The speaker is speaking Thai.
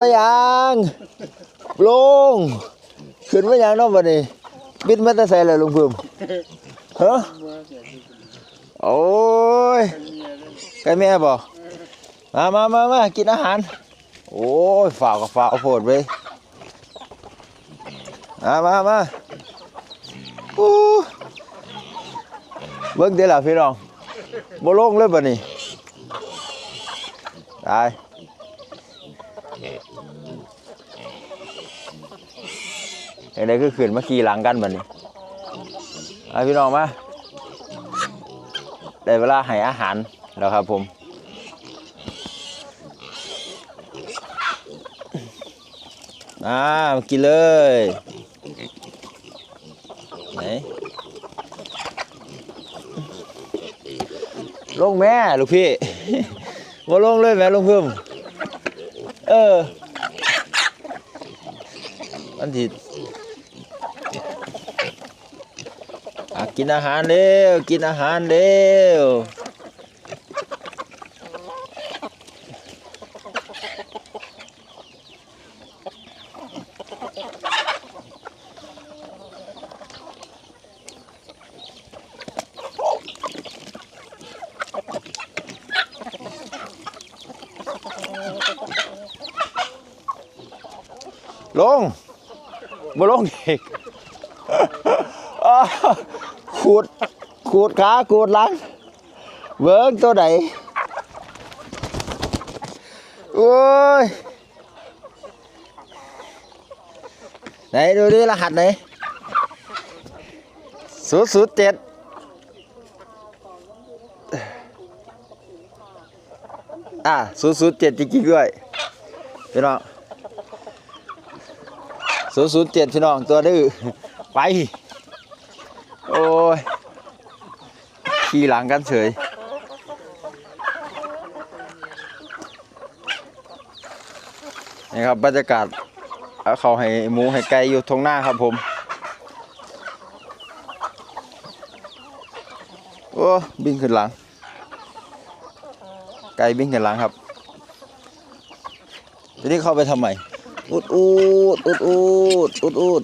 มายังลงขึ้นมายังน้องบัดนี้บินมาแต่ใส่เลยลุงพึ่มฮะโอ้ยไก่แม่บ่มามามามากินอาหาร โอ้ยฝ่ากับฝ่าโพดเว้ยมามามาโอ้เบิ่งเดี๋ยวล่ะพี่น้องบ่ลงเลยบัดนี้ตาย อย่างไรก็ขึ้นมาขี่หลังกันแบบนี้เอาพี่น้องมาได้เวลาให้อาหารแล้วครับผมอ่ามากินเลยไหนลงแม่ลูกพี่มาลงเลยแม่ลงเพิ่ม เออ มันผิดอะกินอาหารเร็ว กินอาหารเร็ว ลงบ่ลงอีกขูดขูดขาขูดหลังเบิ้งตัวไหนโอ้ยไหนดูดิรหัสไหนศูนย์ศูนย์เจ็ดอะศูนย์ศูนย์เจ็ดจริงๆด้วยพี่น้อง ศูนย์ศูนย์เจ็ดพี่น้องตัวดื้อไป โอ้ย ขี่หลังกันเฉย นี่ครับบรรยากาศเาเขาให้หมูให้ไก่อยู่ตรงหน้าครับผมโอ้บินขึ้นหลัง ไก่บินขึ้นหลังครับทีนี้เข้าไปทำไม อุดอุดอุดอุดอุดอุด